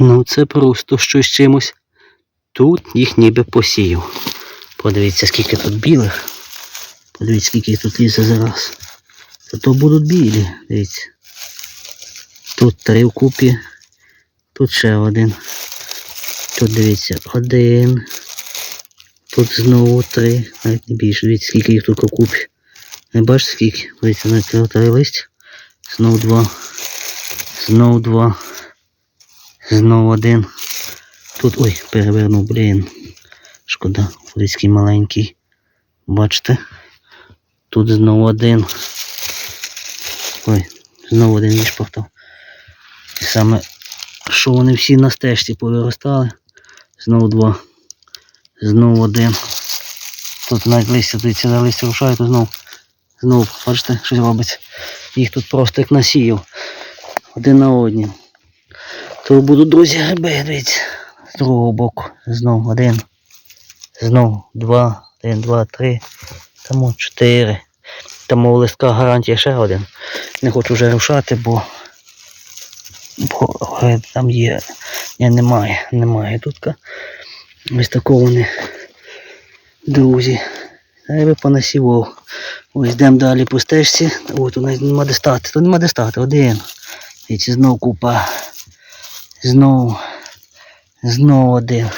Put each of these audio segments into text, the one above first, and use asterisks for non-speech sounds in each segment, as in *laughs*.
Ну, це просто щось чимось. Тут їх ніби посіяв. Подивіться, скільки тут білих. Подивіться, скільки тут лізе зараз. Зато будуть білі, дивіться. Тут три вкупі. Тут ще один. Тут дивіться, один. Тут знову три. Навіть не більше. Дивіться, скільки їх тут вкупі. Не бачите скільки? Дивіться, на три листя. Знов два. Знов два. Знов один. Тут ой, перевернув, блін. Шкода, близький маленький. Бачите? Тут знову один. Ой, знову один відшпортав. І саме, що вони всі на стежці повиростали. Знову два. Знову один. Тут навіть листя, дивіться, де листя рушає, то знов. Знову, бачите, щось робиться. Їх тут просто як насіяв. Один на одні. То будуть друзі гриби, дивіться. З другого боку. Знов один. Знов два. Один, два, три. Тому чотири. Тому у листка гарантія ще один. Не хочу вже рушати, бо, бо е, там є. Ні, немає, немає тут. Ось такого вони. Друзі. Я би понасівав. Ось йдемо далі по стежці. О, тут навіть нема де стати. Тут нема де стати. Один. Дивіться, знов купа. Знов. Знов один.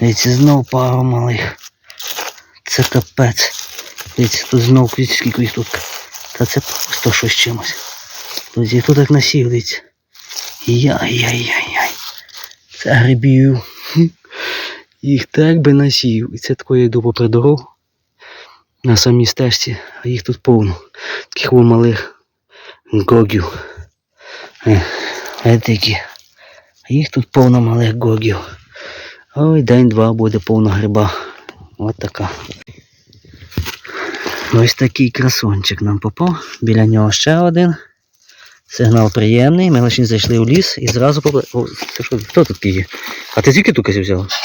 Дивіться, знов пару малих. Це капець. Дивіться, тут знов дивіться, скільки їх тут. Та це просто щось чимось. Друзі, хто так насів, дивіться. Яй-яй-яй-яй. Це грибів. *laughs* Їх так би насів. І це тако я йду попри дорогу. На самій стежці, а їх тут повно. Таких малих гогів. Е, які. А їх тут повно малих гогів. Ой, день-два буде повно гриба. От така. Ось такий красончик нам попав. Біля нього ще один. Сигнал приємний. Ми лише зайшли в ліс і зразу попли... О, це що, хто тут є? А ти звідки тут взяла? *laughs*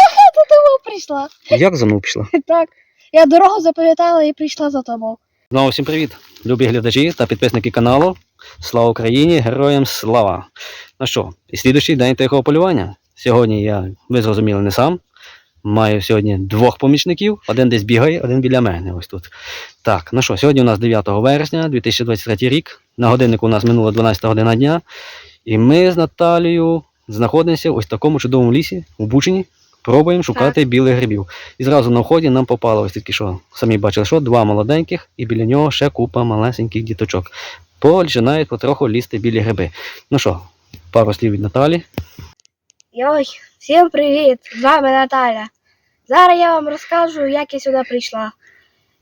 тобою прийшла. Як за мною пішла? *laughs* Так. Я дорогу запам'ятала і прийшла за тобою. Знову всім привіт, любі глядачі та підписники каналу. Слава Україні! Героям слава! Ну що, і слідуючий день тихого полювання. Сьогодні я, ви зрозуміли, не сам. Маю сьогодні двох помічників, один десь бігає, один біля мене. Ось тут. Так, ну що, сьогодні у нас 9 вересня 2023 рік. На годиннику у нас минула 12 година дня. І ми з Наталією знаходимося в такому чудовому лісі у Бучині. Пробуємо шукати білих грибів. І зразу на вході нам попало ось такі, що самі бачили, що два молоденьких, і біля нього ще купа малесеньких діточок. Починають потроху лізти білі гриби. Ну що, пару слів від Наталі. Йой, всім привіт! З вами Наталя. Зараз я вам розкажу, як я сюди прийшла.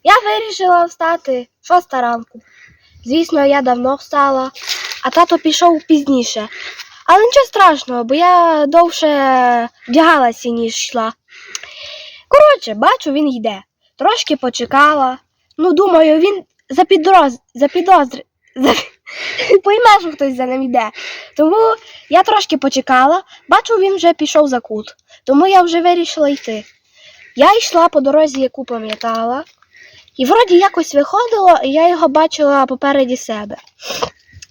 Я вирішила встати шоста ранку. Звісно, я давно встала, а тато пішов пізніше. Але нічого страшного, бо я довше вдягалася, ніж йшла. Коротше, бачу, він йде. Трошки почекала. Ну, думаю, він запідроз... запідозр... За... Пойме, що хтось за ним йде. Тому я трошки почекала, бачу, він вже пішов за кут, тому я вже вирішила йти. Я йшла по дорозі, яку пам'ятала, і вроді якось виходило, і я його бачила попереді себе.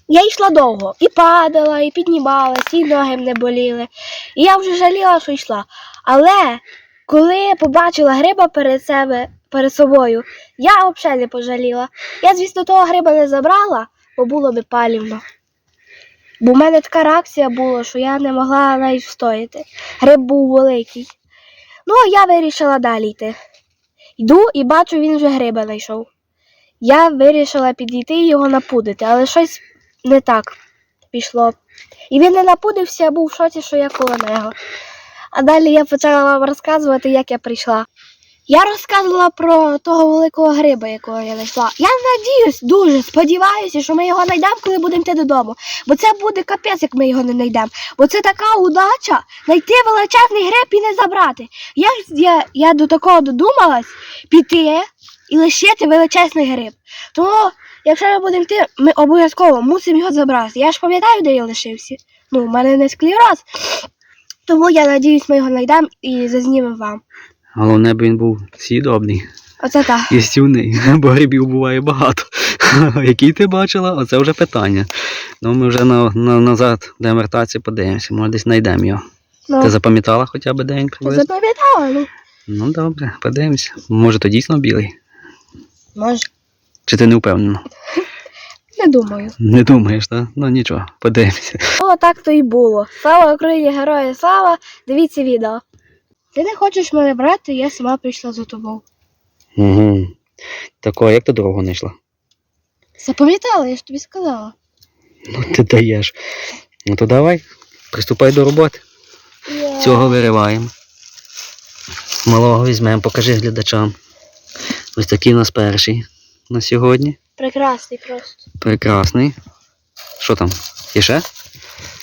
Я йшла довго, і падала, і піднімалась, і ноги мене боліли. І я вже жаліла, що йшла. Але коли побачила гриба перед себе, перед собою, я взагалі не пожаліла. Я, звісно, того гриба не забрала, бо було би палівно. Бо в мене така реакція була, що я не могла навіть встояти. Гриб був великий. Ну, а я вирішила далі йти. Йду і бачу, він вже гриба знайшов. Я вирішила підійти і його напудити, але щось не так пішло. І він не напудився, я був в шоці, що я коло нього. А далі я почала вам розказувати, як я прийшла. Я розказувала про того великого гриба, якого я знайшла. Я надіюсь, дуже сподіваюся, що ми його знайдемо, коли будемо йти додому. Бо це буде капець, як ми його не знайдемо. Бо це така удача знайти величезний гриб і не забрати. Я, я, я до такого додумалась піти і лишити величезний гриб. Тому, якщо ми будемо йти, ми обов'язково мусимо його забрати. Я ж пам'ятаю, де я лишився. Ну, в мене не склероз. Тому я надіюсь, ми його знайдемо і зазнімемо вам. Головне, б він був сідобний Оце так. і стівний, *laughs* бо грибів буває багато. *laughs* Який ти бачила? Оце вже питання. Ну, ми вже на, на, назад до вертатися подивимося. Може десь знайдемо його. Ну, Ти запам'ятала хоча б день приблизно? запам'ятала, ну. Ну добре, подивимося. Може то дійсно білий? Може. Чи ти не впевнена? *laughs* Не думаю. Не думаєш, так? Ну нічого, подивимося. О, так то і було. Слава Україні, герої слава! Дивіться відео. Ти не хочеш мене брати, я сама прийшла за тобою. Угу. Тако, як ти дорогу не йшла? Запам'ятала, я ж тобі сказала. Ну ти даєш. Ну то давай, приступай до роботи. Цього вириваємо. Малого візьмемо, покажи глядачам. Ось такий у нас перший на сьогодні. Прекрасний просто. Прекрасний. Що там? Є ще?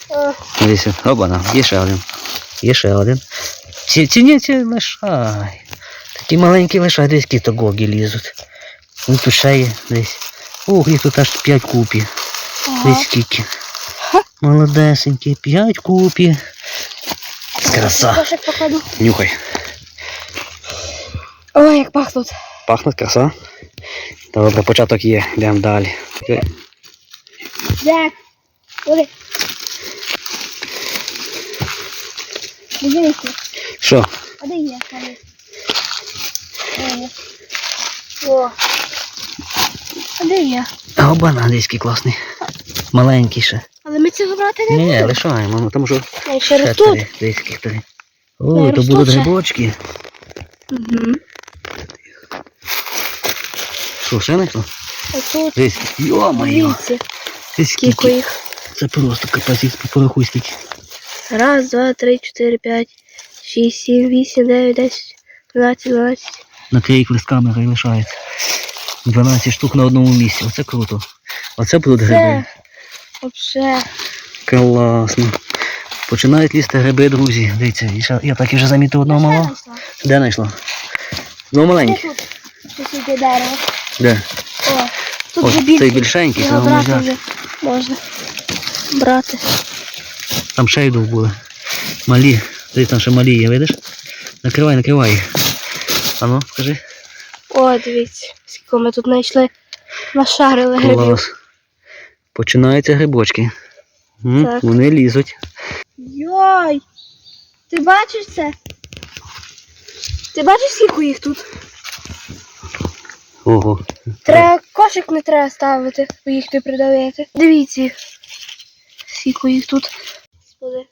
О, Дивіться, обана, є ще один. Є ще один. Ці, ці ні, ці лишай. Такі маленькі лишай, десь які то гогі лізуть. Ну тут ще є десь. Ух, їх тут аж 5 купів. ага. Десь скільки. Молодесенькі, 5 купів. Краса. Нюхай. Ой, як пахнуть. Пахне краса. Добре, початок є, йдемо далі. Куди? Дивіться. Що? А де є? О. А де є? Обана, який класний. Маленький ще. Але ми цього брати не Ні, лишаємо, ну там ще ростуть. три, десь три. О, то ростуть будуть ще. грибочки. Угу. Що, ще не хто? Десь, йо-моє, Дивіться, десь скільки скільки. їх. Це просто капець, їх порахуй скільки. Раз, два, три, чотири, п'ять, шість, сім, вісім, дев'ять, десять, дванадцять, дванадцять. На їх лист камери лишається. 12 штук на одному місці. Оце круто. Оце будуть гриби. Вообще. Класно. Починають лізти гриби, друзі. Дивіться, і ще- я так і вже замітив одного малого. Де знайшла? Знову Де маленький. тут? Тут іде дерево. Де? О, тут Ось вже цей більше. більшенький, це Його брати вже можна. Брати. Там ще йду були. Малі. Дивись, там ще малі видиш? Накривай, накривай їх. А ну, скажи. О, дивіться, скільки ми тут знайшли. Нашарили грибів. Починаються грибочки. М, Так. Вони лізуть. Йой! Ти бачиш це? Ти бачиш, скільки їх тут? Ого. Треба кошик не треба ставити, бо їх не придавити. Дивіться, скільки їх тут. Господи,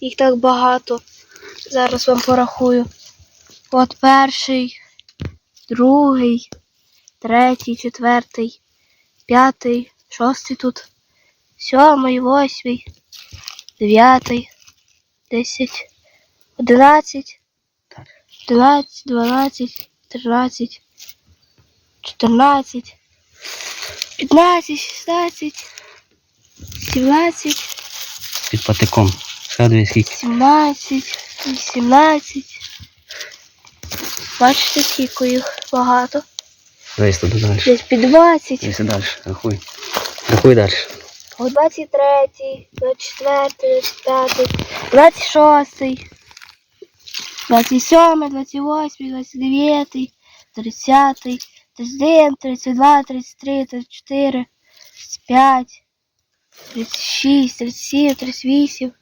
їх так багато. Зараз вам порахую. От перший, другий, третій, четвертий, п'ятий, шостий тут, сьомий, восьмий, дев'ятий, десять, одинадцять, одинадцять, дванадцять, тринадцять. 14, 15, 16, 17, Під патиком. Скільки. 17, 18. Бачите, скільки їх багато. Дивись туди далі. Десь під 20, Дивись далі. Рахуй. Рахуй далі. о 23, 24, 25, 26, 27, 28, 29, 30, 31, 32, 33, 34, 35, 36, 37, 38,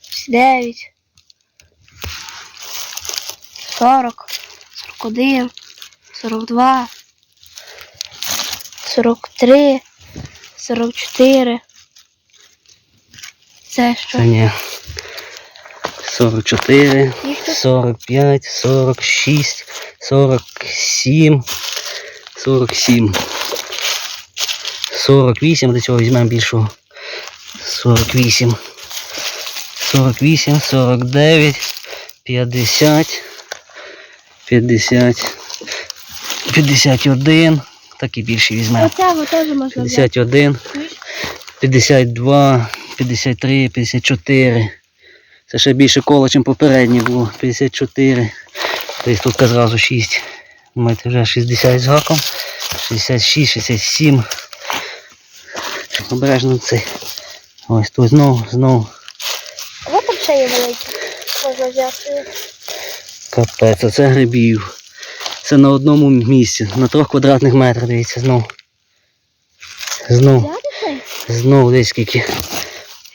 39, 40, 41, 42, 43, 44. Це що? Це ні. 44, Їх тут 45, 46, 47, 47. 48, до цього візьмемо більшого. 48. 48, 49, 50, 50, 51. Так і більше візьмемо. Оцього теж можна 51, 52, 53, 54. Це ще більше кола, ніж попереднє було. 54. Тобто тут зразу 6. Маєте вже 60 з гаком. 66, 67. Обережно цей. Ось тут знову, знову. Ось там ще є великі. Можна взяти. Капець, оце грибів. Це на одному місці, на трьох квадратних метрах, дивіться, знову. Знов, знов десь скільки.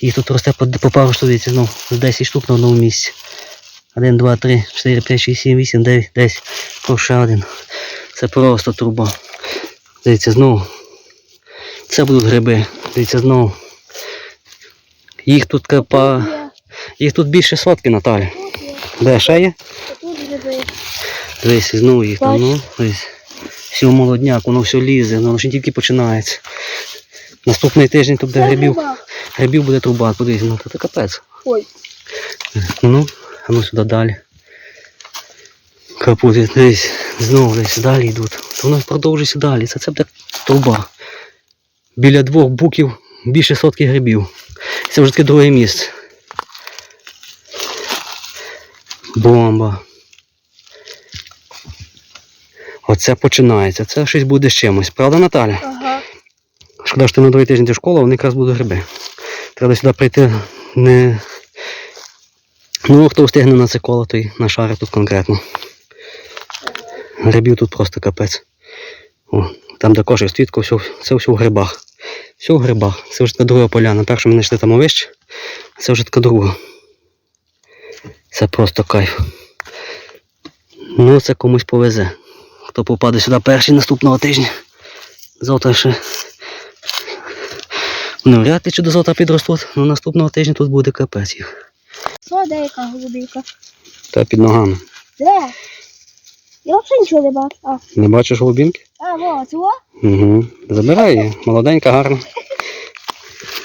Їх тут росте по, по пару штук, дивіться, знов 10 штук на одному місці. 1, 2, 3, 4, 5, 6, 7, 8, 9, 10. О, ще один. Це просто труба. Дивіться, знову. Це будуть гриби. Дивіться, знову. Їх тут капа. Їх тут більше сотки, Наталя. Де ще є? тут гриби. Дивись, знову їх там, ну, дивись. Все молодняк, воно все лізе, воно ще тільки починається. Наступний тиждень тут буде грибів. Грибів буде труба, подивись, ну це капець. Ой. Ну, а ну сюди далі. Капут, дивись, знову десь далі йдуть. Воно продовжується далі. Це, це буде труба. Біля двох буків більше сотки грибів. Це вже таке друге місце. Бомба. Оце починається. Це щось буде з чимось. Правда, Наталя? Ага. Шкода, що ти на другий тиждень школу, а вони якраз будуть гриби. Треба сюди прийти не. Ну, хто встигне на це коло, той нашарить тут конкретно. Грибів тут просто капець. О, там де кошик стоїть, все, це все в грибах. Все в грибах. Це вже така друга поляна. Першу ми знайшли там а це вже така друга. Це просто кайф. Ну, це комусь повезе. Хто попаде сюди перший наступного тижня. Завтра ще Ну, вряд чи до завтра підростуть, але наступного тижня тут буде капець їх. Що, де яка голубівка? Та під ногами. Де? Я взагалі нічого не бачу. А, Не бачиш голубінки? а во, цього? Угу. Забирай її. Молоденька, гарна.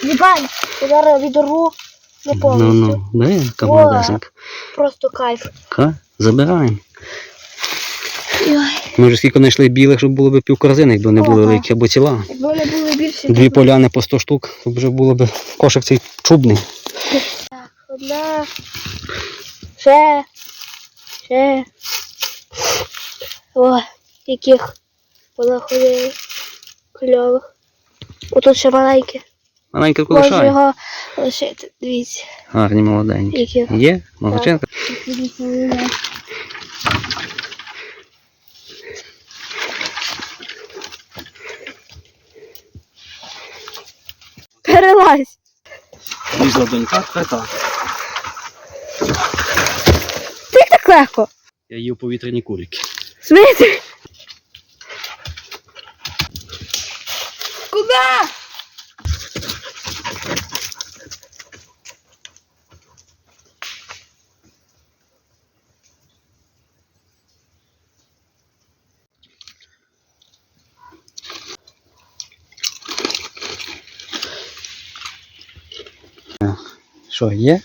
Єбань, я зараз відорву не Ну, повністю. ну, де яка О. Просто кайф. Ка? Забираємо. Ой, Ми вже скільки знайшли білих, щоб було б пів корзини, якби не були Ага. великі або ціла. якби вони були більше. Дві то- поляни по 100 штук, то вже було б кошик цей чубний. Так, одна. Ще. Ще. О, яких понаходили кльових. Отут ще маленьке. Маленька Можу колишає. його лишити. Дивіться, Гарні молоденькі. які. Є? Молодчинка? Перелазь. Лізла донька, така. Ти так легко. Я їв повітряні кулики. Смити. Що, є?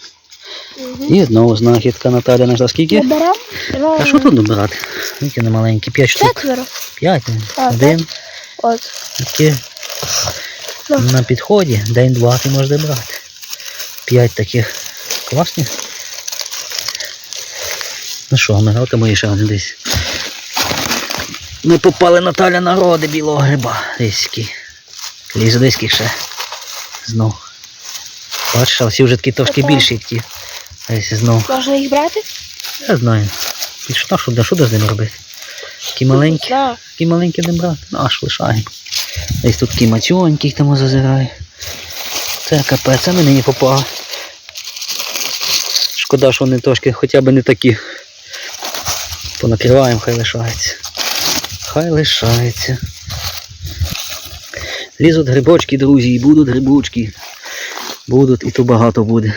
І знову знахідка Наталя знайшла скільки? Доберем? А що тут добирати? Які не маленькі, п'ять штук. П'ять. Один. От. Такі Ну. на підході. День-два ти можеш добрати. П'ять таких класних. Ну що, ми готимо ще один десь. Ми попали Наталя на роди білого гриба. Десь який. Ще. Знов. Бачиш, а всі вже такі трошки більші ті. Можна їх брати? Я знаю. І що, що, що з ними робити? Такі маленькі, Да. такі маленькі не брати. Ну, аж лишаємо. Десь тут такі мацьонькі, їх там зазирає. Це капець, це ми нині попали. Шкода, що вони трошки хоча б не такі. Понакриваємо, хай лишається. Хай лишається. Лізуть грибочки, друзі, і будуть грибочки. Будуть і то багато буде.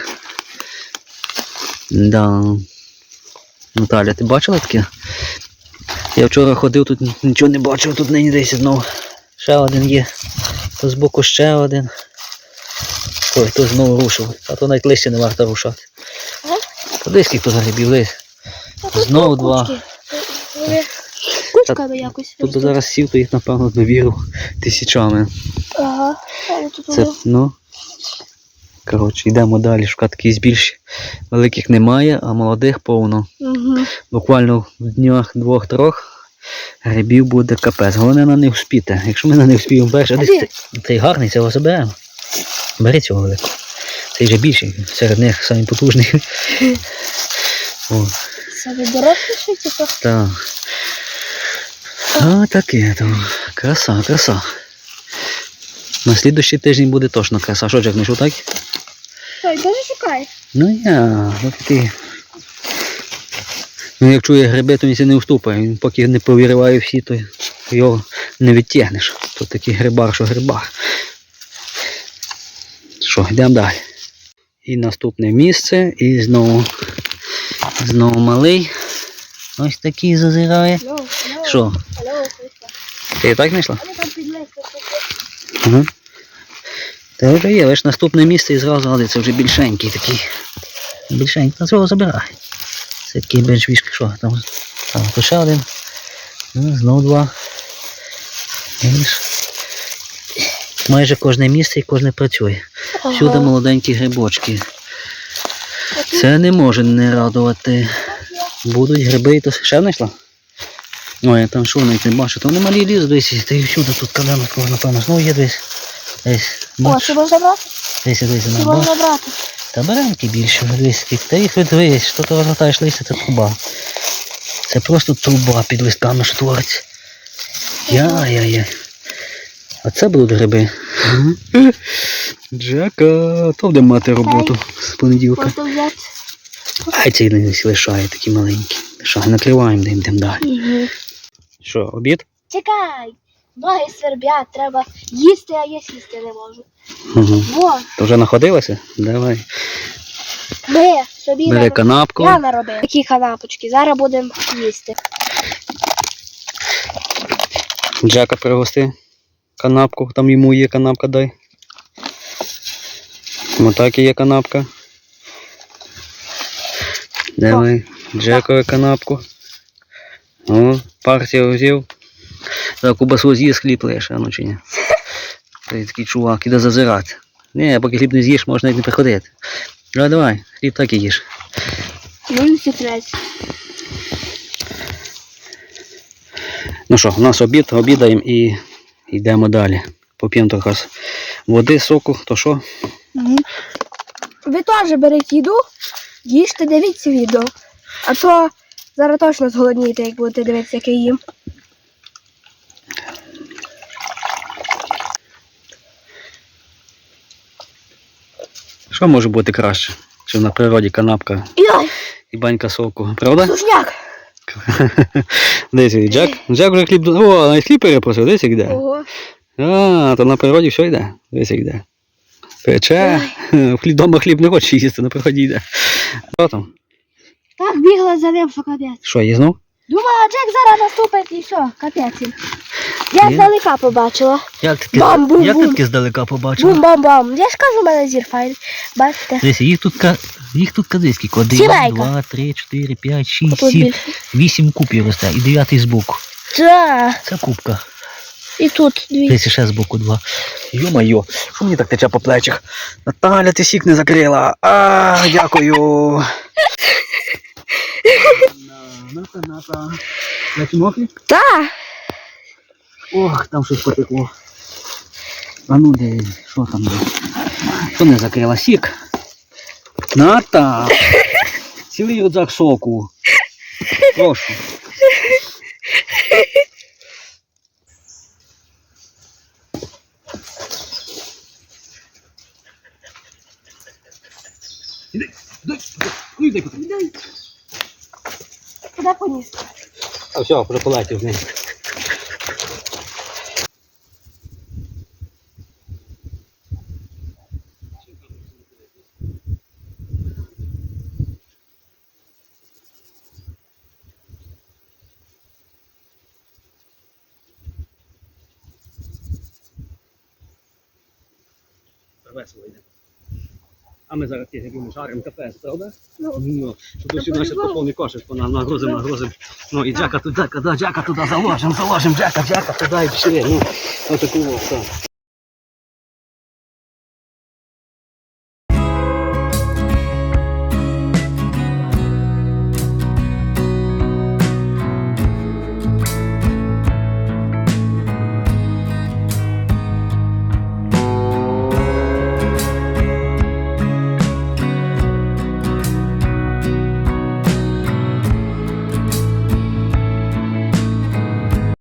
Да. Наталя, ти бачила таке? Я вчора ходив, тут нічого не бачив, тут нині десь знову. Ще один є. То збоку ще один. Ой, то знову рушив. А то навіть листя не варто рушати. Ага. То десь скільки тут грибів лис. Знову два. Вони Кучками якось. Тут би зараз сів, то їх, напевно, довірив тисячами. Ага. Але тут Це, ну. Коротше, йдемо далі, шукати якісь більші. Великих немає, а молодих повно. Угу. Буквально в днях двох-трьох грибів буде капець. Головне на них вспіти. Якщо ми на них вспіємо перше, десь цей, цей гарний, цього заберемо. Бери цього великого. Цей же більший, серед них самий потужний. Це доросліший, типу. так. А таке то. Краса, краса. На слідущий тиждень буде точно краса. Що, Джек, не так? Ну я, ну ти. Ну як чує гриби, то він ся не уступає. Він поки не повіриває всі, то його не відтягнеш. То такий грибар, що грибар. Що, йдемо далі. І наступне місце, і знову, знову малий. Ось такий зазирає. Що, ти і так знайшла? Вони там під листя. Ага. Та вже є, лише наступне місце і зразу, але це вже більшенький такий. Більшенький, та цього забирай. Це такий більш вішки, що там. Там ще один. Ну, знову два. Видиш? Майже кожне місце і кожне працює. Всюди молоденькі грибочки. Це не може не радувати. Будуть гриби і то ще знайшла? Ой, я там що навіть не бачу, там малі ліс десь, та й всюди тут каленок, напевно, знову є десь. Десь, О, бач, це можна брати? десь, десь, Це на можна брати. Та беремки більше, дивись, ти- та їх дивись, що ти розгортаєш листя, це труба. Це просто труба під листками, що твориться. Я-я-я. А це будуть гриби. Джека, то буде мати роботу з понеділка. Ай, цей не лишає такі маленькі. Лишає, накриваємо, йдемо далі. Що, обід? Чекай. Ноги свербять, треба їсти, а я сісти не можу. Угу. Во, То вже находилася? Давай. ми собі Бери нароб- канапку. Я наробив. Такі канапочки. Зараз будемо їсти. Джека пригости канапку, там йому є канапка, дай. Мотакі є канапка. Давай, Джекові канапку. О, партія взяв. За кубасу з'їсть хліб лише, а ну чи ні. *laughs* Той такий чувак, іде зазирати. Ні, поки хліб не з'їш, можна навіть не приходити. Давай, давай, хліб так і їж. Ну, не секрет. Ну що, у нас обід, обідаємо і йдемо далі. Поп'ємо трохи води, соку, то що? Ви теж беріть їду, їжте, дивіться відео. А то зараз точно зголоднієте, як будете дивитися, як я їм. Що може бути краще, чим на природі канапка Йой, і банька соку, правда? сушняк! *laughs* Десь і Джек. Джек вже хліб. О, навіть хліб перепросив, десь йде. Ого. А, то на природі все йде. Десь йде. Пече. В дома хліб не хоче їсти, на природі йде. Що там? Так бігла за ним, що капець. Що, їзнув? Думала, Джек зараз наступить і все, капець. Я Ні. здалека побачила. Як ти, Бам-бум-бум. як ти таки здалека побачив? Бум-бам-бам. Я ж кажу, у мене зір файн. Бачите? Дивіться, їх тут ка- їх тут кадись скільки? Один, Сімейка. два, три, чотири, п'ять, шість, Тут сім. більше. Вісім купів росте і дев'ятий збоку. Так. Це кубка. І тут дві. Десь ще збоку два. Йо-майо, що мені так тече по плечах? Наталя, ти сік не закрила. А, дякую. *laughs* Ната, ната. Які мокрі? Так. Ох, там щось потекло. А ну де, що там? Що не закрила? Сік. Ната. Цілий рюкзак соку. Прошу. Іди, дай. Куди поніс? А все, полетів з ним. Ми зараз є грибами жаримо кафе, правда? Ну. Ну, щоб сюди ще повний кошик вона нагрузимо, нагрузимо. Ну і джака туди, джака туди заложим, заложим, джака, джака туди і пішли. Ну, отаку, все.